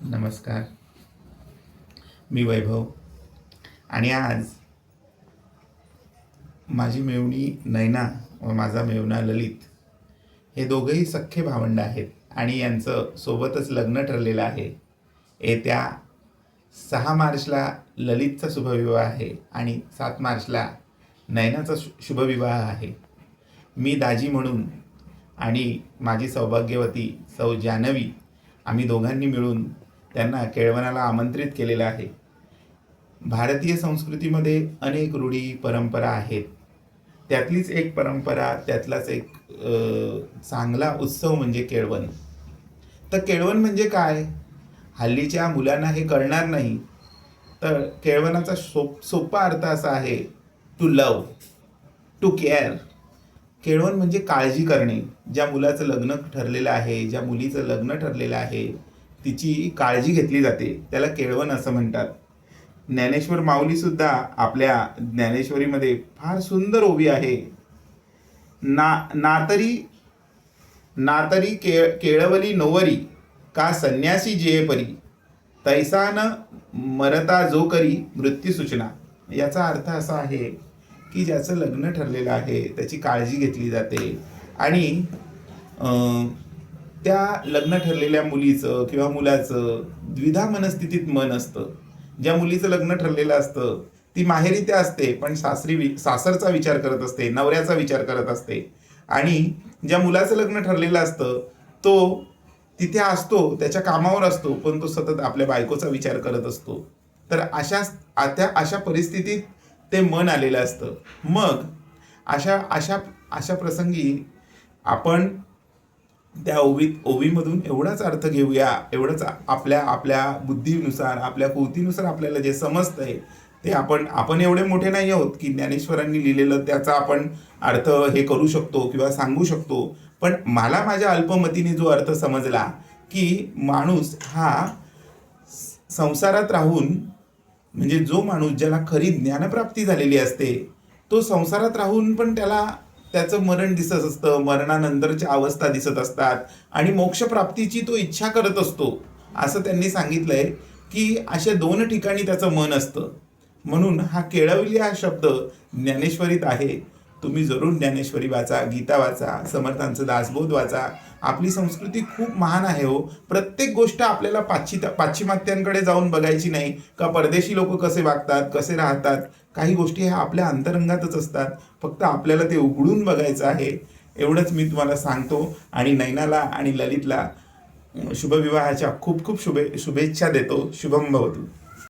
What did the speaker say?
नमस्कार. मी वैभव. आणि आज माझी मेवणी नैना व माझा मेवणा ललित हे दोघंही सख्खे भावंड आहेत आणि यांचं सोबतच लग्न ठरलेलं आहे. येत्या सहा मार्चला ललितचा शुभविवाह आहे आणि सात मार्चला नयनाचा शु शुभविवाह आहे. मी दाजी म्हणून आणि माझी सौभाग्यवती सौ जानवी आम्ही दोघांनी मिळून त्यांना केळवणाला आमंत्रित केलेलं आहे. भारतीय संस्कृतीमध्ये अनेक रूढी परंपरा आहेत. त्यातलीच एक परंपरा त्यातलाच एक चांगला उत्सव म्हणजे केळवण. तर केळवण म्हणजे काय? हल्लीच्या मुलांना हे कळणार नाही. तर केळवणाचा सोप सोपा अर्थ असा आहे टू लव टू केअर केळवण म्हणजे काळजी करणे. ज्या मुलाचं लग्न ठरलेलं आहे ज्या मुलीचं लग्न ठरलेलं आहे तिची काळजी घेतली जाते. त्याला केळवण असं म्हणतात. ज्ञानेश्वर माऊलीसुद्धा आपल्या ज्ञानेश्वरीमध्ये फार सुंदर ओवी आहे. ना नातरी नातरी केळ केळवली नोवरी का संन्यासी जेपरी तैसान मरता जो करी मृत्यू सूचना याचा अर्थ असा आहे की ज्याचं लग्न ठरलेलं आहे त्याची काळजी घेतली जाते. आणि त्या लग्न ठरलेल्या मुलीचं किंवा मुलाचं द्विधा मनस्थितीत मन असतं. ज्या मुलीचं लग्न ठरलेलं असतं ती माहेरी त्या असते पण सासरी वि सासरचा विचार करत असते नवऱ्याचा विचार करत असते. आणि ज्या मुलाचं लग्न ठरलेलं असतं तो तिथे असतो त्याच्या कामावर असतो पण तो सतत आपल्या बायकोचा विचार करत असतो. तर अशा त्या अशा परिस्थितीत ते मन आलेलं असतं. मग अशा अशा अशा प्रसंगी आपण त्या ओवीत ओवीमधून एवढाच अर्थ घेऊया एवढंच आपल्या आपल्या बुद्धीनुसार आपल्या कृतीनुसार आपल्याला जे समजतंय ते आपण आपण एवढे मोठे नाही आहोत की ज्ञानेश्वरांनी लिहिलेलं त्याचा आपण अर्थ हे करू शकतो किंवा सांगू शकतो. पण मला माझ्या अल्पमतीने जो अर्थ समजला की माणूस हा संसारात राहून म्हणजे जो माणूस ज्याला खरी ज्ञानप्राप्ती झालेली असते तो संसारात राहून पण त्याला त्याचं मरण दिसत असतं मरणानंतरच्या अवस्था दिसत असतात आणि मोक्षप्राप्तीची तो इच्छा करत असतो. असं त्यांनी सांगितलंय की अशा दोन ठिकाणी त्याचं मन असतं. म्हणून हा केळवली हा शब्द ज्ञानेश्वरीत आहे. तुम्ही जरूर ज्ञानेश्वरी वाचा गीता वाचा समर्थांचं दासबोध वाचा. आपली संस्कृती खूप महान आहे हो. प्रत्येक गोष्ट आपल्याला पाश्चिता पाश्चिमात्यांकडे जाऊन बघायची नाही. का परदेशी लोक कसे वागतात कसे राहतात? काही गोष्टी ह्या आपल्या अंतरंगातच असतात. फक्त आपल्याला ते उघडून बघायचं आहे. एवढंच मी तुम्हाला सांगतो. आणि नैनाला आणि ललितला शुभविवाहाच्या खूप खूप शुभे शुभेच्छा देतो. शुभम भवतू.